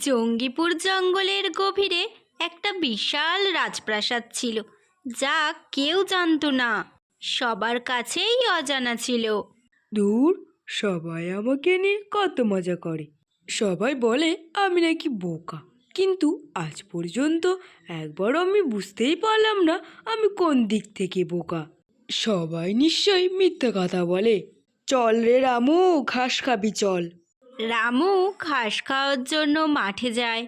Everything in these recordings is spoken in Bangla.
জঙ্গিপুর জঙ্গলের গভীরে একটা বিশাল রাজপ্রাসাদ ছিল, যা কেউ জানতো না। সবার কাছেই অজানা ছিল। দূর, সবাই আমাকে নিয়ে কত মজা করে। সবাই বলে, আমি নাকি বোকা। কিন্তু আজ পর্যন্ত একবারও আমি বুঝতেই পারলাম না, আমি কোন দিক থেকে বোকা। সবাই নিশ্চয়ই মিথ্যা কথা বলে। চল রে রামু, ঘাস খাবি, চল। রামু ঘাস খাওয়ার জন্য মাঠে যায়।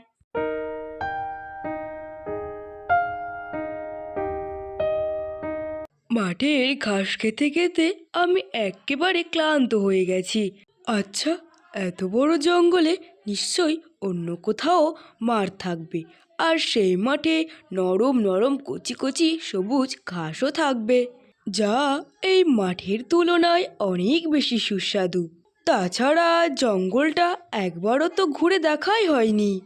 মাঠের ঘাস খেতে খেতে আমি একেবারে ক্লান্ত হয়ে গেছি। আচ্ছা এত বড় জঙ্গলে নিশ্চয়ই অন্য কোথাও মাঠ থাকবে, আর সেই মাঠে নরম নরম কচি কচি সবুজ ঘাসও থাকবে, যা এই মাঠের তুলনায় অনেক বেশি সুস্বাদু। তাছাড়া জঙ্গলটা একবারও তো ঘুরে দেখাই হয়নি।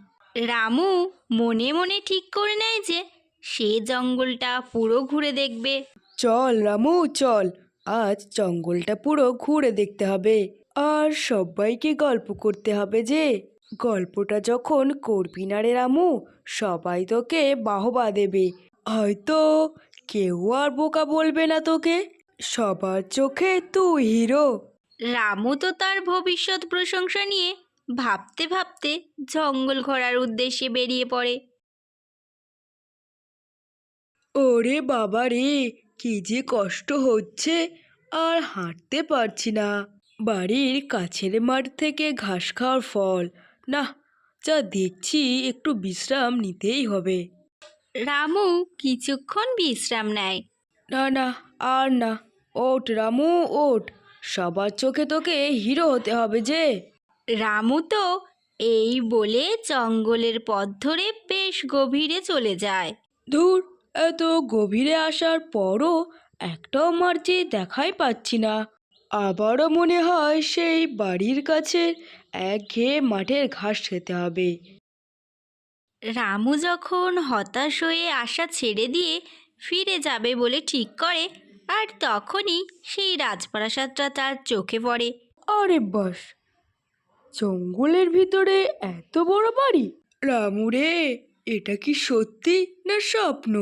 রামু মনে মনে ঠিক করে নেয় যে সে জঙ্গলটা পুরো ঘুরে দেখবে। চল রামু চল। আজ জঙ্গলটা পুরো ঘুরে দেখতে হবে। আর সবাইকে গল্প করতে হবে যে গল্পটা যখন করবি না রে রামু সবাই তোকে বাহবা দেবে। হয়তো কেউ আর বোকা বলবে না তোকে। সবার চোখে তুই হিরো। রামু তো তার ভবিষ্যৎ প্রশংসা নিয়ে ভাবতে ভাবতে জঙ্গল ঘোরার উদ্দেশ্যে বেরিয়ে পড়ে। ওরে বাবা রে কি যে কষ্ট হচ্ছে আর হাঁটতে পারছি না। বাড়ির কাছের মাঠ থেকে ঘাস খাওয়ার ফল। না যা দেখছি একটু বিশ্রাম নিতেই হবে। রামু কিছুক্ষণ বিশ্রাম নেয়। না না আর না ওঠ রামু ওঠ। সবার চোখে তোকে হিরো হতে হবে যে। রামু তো এই বলে জঙ্গলের পথ ধরে বেশ গভীরে চলে যায়। ধুর এত গভীরে আসার পরও একটাও মার্চে দেখাই পাচ্ছি না। আবারও মনে হয় সেই বাড়ির কাছে একঘেয়ে মাঠের ঘাস খেতে হবে। রামু যখন হতাশ হয়ে আশা ছেড়ে দিয়ে ফিরে যাবে বলে ঠিক করে আর তখনই সেই রাজপ্রাসাদটা তার চোখে পড়ে। আরে বাস, জঙ্গলের ভিতরে এত বড় বাড়ি? রামু রে, এটা কি সত্যি না স্বপ্ন?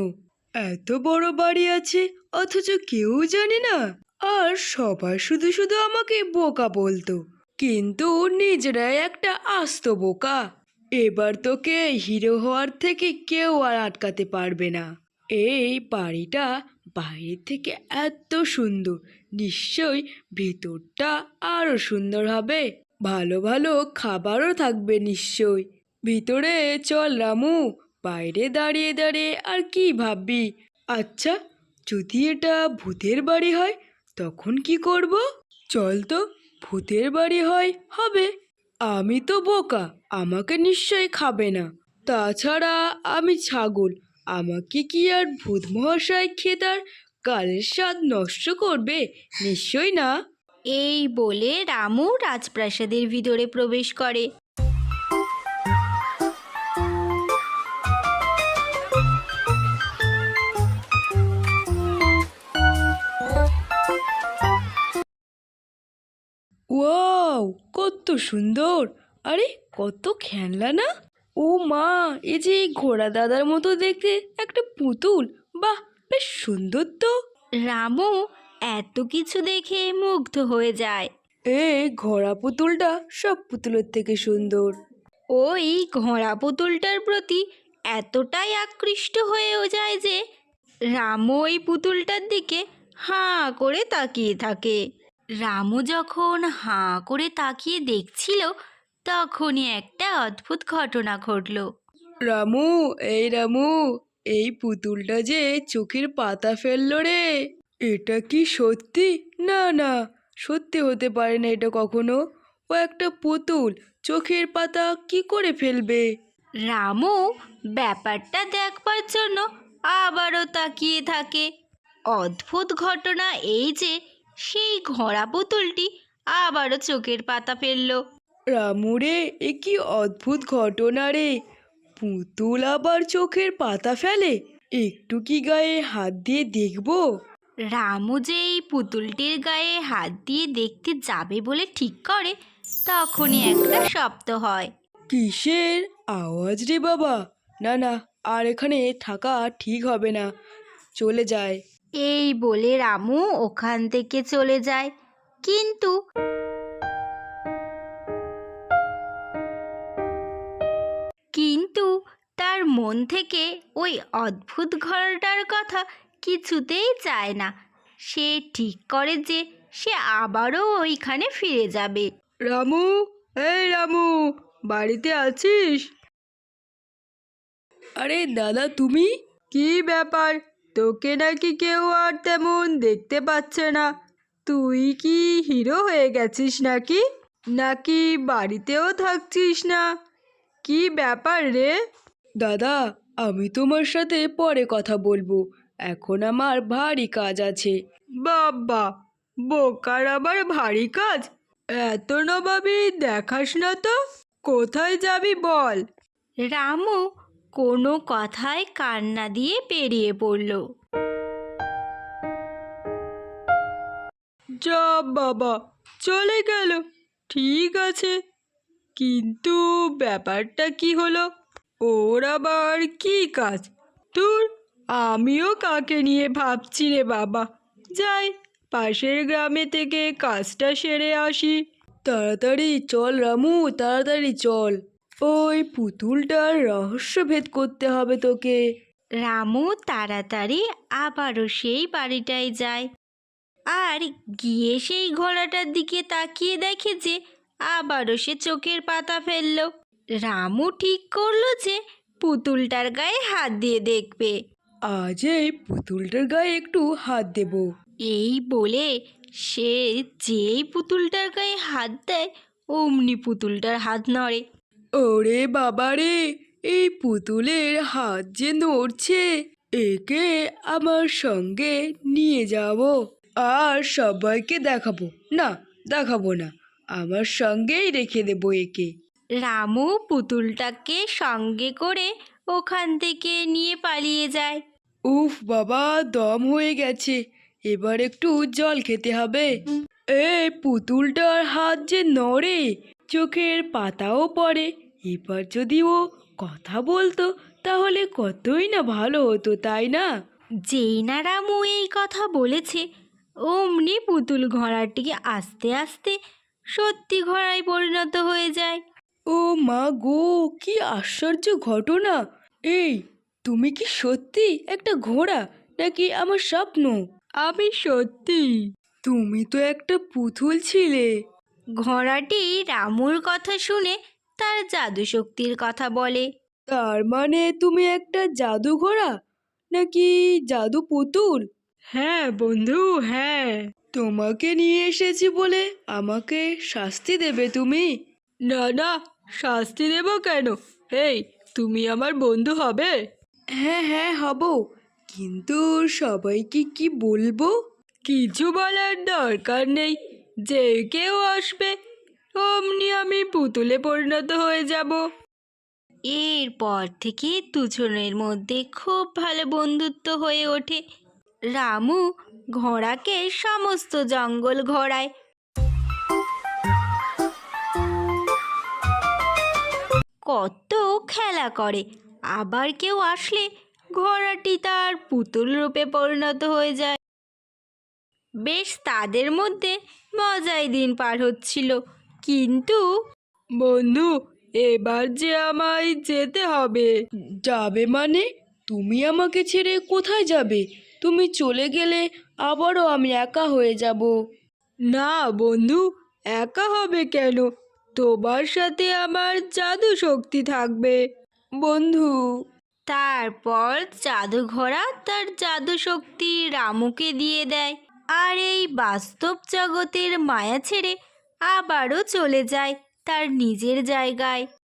এত বড় বাড়ি আছে, অথচ কেউ জানে না। আর সবাই শুধু শুধু আমাকে বোকা বলতো, কিন্তু নিজেরাই একটা আস্ত বোকা। এবার তোকে হিরো হওয়ার থেকে কেউ আর আটকাতে পারবে না। এই বাড়িটা বাইরে থেকে এত সুন্দর, নিশ্চয়ই ভেতরটা আরও সুন্দর হবে। ভালো ভালো খাবারও থাকবে নিশ্চয় ভিতরে চল রামু, বাইরে দাঁড়িয়ে দাঁড়িয়ে আর কি ভাববি? আচ্ছা যদি এটা ভূতের বাড়ি হয়, তখন কি করব? চল তো, ভূতের বাড়ি হয়, হবে। আমি তো বোকা, আমাকে নিশ্চয়ই খাবে না। তাছাড়া আমি ছাগল আমাকে কি আর ভূত মহাশয় খেয়ে কালের স্বাদ নষ্ট করবে? নিশ্চয়ই না। এই বলে রামু রাজপ্রাসাদের ভিতরে প্রবেশ করে। ওয়াও কত সুন্দর! আরে কত খেলনা না? ও মা এই যে এই ঘোড়া দাদার মতো দেখতে একটা পুতুল বাহ বেশ সুন্দর তো। রামু এত কিছু দেখে মুগ্ধ হয়ে যায়। এই ঘোড়া পুতুলটা সব পুতুলের থেকে সুন্দর। ওই ঘোড়া পুতুলটার প্রতি এতটাই আকৃষ্ট হয়েও যায় যে রামু ওই পুতুলটার দিকে হাঁ করে তাকিয়ে থাকে। রামু যখন হাঁ করে তাকিয়ে দেখছিল তখনই একটা অদ্ভুত ঘটনা ঘটলো। রামু এই রামু এই পুতুলটা যে চোখের পাতা ফেলল রে। এটা কি সত্যি? না না সত্যি হতে পারে না এটা কখনো। ও একটা পুতুল চোখের পাতা কি করে ফেলবে? রামু ব্যাপারটা দেখবার জন্য আবারও তাকিয়ে থাকে। অদ্ভুত ঘটনা এই যে সেই ঘোড়া পুতুলটি আবারও চোখের পাতা ফেলল। রামু রে এ কি অদ্ভুত ঘটনা রে। পুতুল আবার চোখের পাতা ফেলে একটু কি গায়ে হাত দিয়ে দেখব? রামু যে এই পুতুলটির গায়ে হাত দিয়ে দেখতে যাবে বলে ঠিক করে তখনই একটা শব্দ হয়। কিসের আওয়াজ রে বাবা? না না আর এখানে থাকা ঠিক হবে না। চলে যায়। এই বলে রামু ওখান থেকে চলে যায়। কিন্তু মন থেকে ওই অদ্ভুত ঘরটার কথা কিছুতেই চায় না। সে ঠিক করে যে সে আবারও ওইখানে ফিরে যাবে। রামু এই রামু বাড়িতে আছিস? আরে দাদা তুমি? কি ব্যাপার? তোকে নাকি কেউ আর তেমন দেখতে পাচ্ছে না। তুই কি হিরো হয়ে গেছিস নাকি? নাকি বাড়িতেও থাকছিস না? কি ব্যাপার রে? দাদা আমি তোমার সাথে পরে কথা বলব। এখন আমার ভারী কাজ আছে। বাবা বোকার আবার ভারী কাজ? এত নবাবি দেখাস না তো। কোথায় যাবি বল? রামু কোনো কথায় কান্না দিয়ে পেরিয়ে পড়ল। যা বাবা চলে গেল। ঠিক আছে। কিন্তু ব্যাপারটা কি হলো? ওর আবার কি কাজ? তোর, আমিও কাকে নিয়ে ভাবছি রে বাবা? যাই, পাশের গ্রামে থেকে কাজটা সেরে আসি। তাড়াতাড়ি চল রামু, তাড়াতাড়ি চল। ওই পুতুলটার রহস্য ভেদ করতে হবে তোকে। রামু তাড়াতাড়ি আবারও সেই বাড়িটায় যায়। আর গিয়ে সেই ঘোড়াটার দিকে তাকিয়ে দেখে যে আবারও সে চোখের পাতা ফেলল। রামু ঠিক করল যে পুতুলটার গায়ে হাত দিয়ে দেখবে। আজ এই পুতুলটার গায়ে একটু হাত দেব। এই বলে সে যেই পুতুলটার গায়ে হাত দেয় অমনি পুতুলটার হাত নড়ে। ওরে বাবা রে এই পুতুলের হাত যে নড়ছে একে আমার সঙ্গে নিয়ে যাব আর সবাইকে দেখাবো। না দেখাবো না আমার সঙ্গেই রেখে দেবো একে। রামু পুতুলটাকে সঙ্গে করে ওখান থেকে নিয়ে পালিয়ে যায়। উফ বাবা দম হয়ে গেছে। এবার একটু জল খেতে হবে। এ পুতুলটার হাত যে নড়ে চোখের পাতাও পড়ে। এবার যদি ও কথা বলতো তাহলে কতই না ভালো হতো তাই না? যেই না রামু এই কথা বলেছে অমনি পুতুল ঘোড়াটি আস্তে আস্তে সত্যি ঘোড়ায় পরিণত হয়ে যায়। গো কি আশ্চর্য ঘটনা। এই তুমি কি সত্যি একটা ঘোড়া নাকি আমার স্বপ্ন? আমি সত্যি। তুমি তো একটা পুতুল ছিলে। ঘোড়াটি রামুর কথা শুনে তার জাদু শক্তির কথা বলে। তার মানে তুমি একটা জাদু ঘোড়া নাকি জাদু পুতুল? হ্যাঁ বন্ধু হ্যাঁ। তোমাকে নিয়ে এসেছি বলে আমাকে শাস্তি দেবে তুমি? না না শাস্তি দেব কেন? এই তুমি আমার বন্ধু হবে? হ্যাঁ হ্যাঁ হব। কিন্তু সবাইকে কি বলব? কিছু বলার দরকার নেই। যে কেউ আসবে অমনি আমি পুতুলে পরিণত হয়ে যাব। এরপর থেকে দুজনের মধ্যে খুব ভালো বন্ধুত্ব হয়ে ওঠে। রামু ঘোড়াকে সমস্ত জঙ্গল ঘোরায়। কত খেলা করে। আবার কেউ আসলে ঘোড়াটি তার পুতুল রূপে পরিণত হয়ে যায়। বেশ তাদের মধ্যে মজাই দিন পার হচ্ছিল। কিন্তু বন্ধু, এবার যে আমায় যেতে হবে। যাবে মানে? তুমি আমাকে ছেড়ে কোথায় যাবে? তুমি চলে গেলে আবারও আমি একা হয়ে যাব। না বন্ধু, একা হবে কেন? তোমার সাথে আমার জাদু শক্তি থাকবে। বন্ধু, তারপর জাদু ঘোড়া তার জাদু শক্তি রামুকে দিয়ে দেয় আর এই বাস্তব জগতের মায়া ছেড়ে আবারও চলে যায় তার নিজের জায়গায়।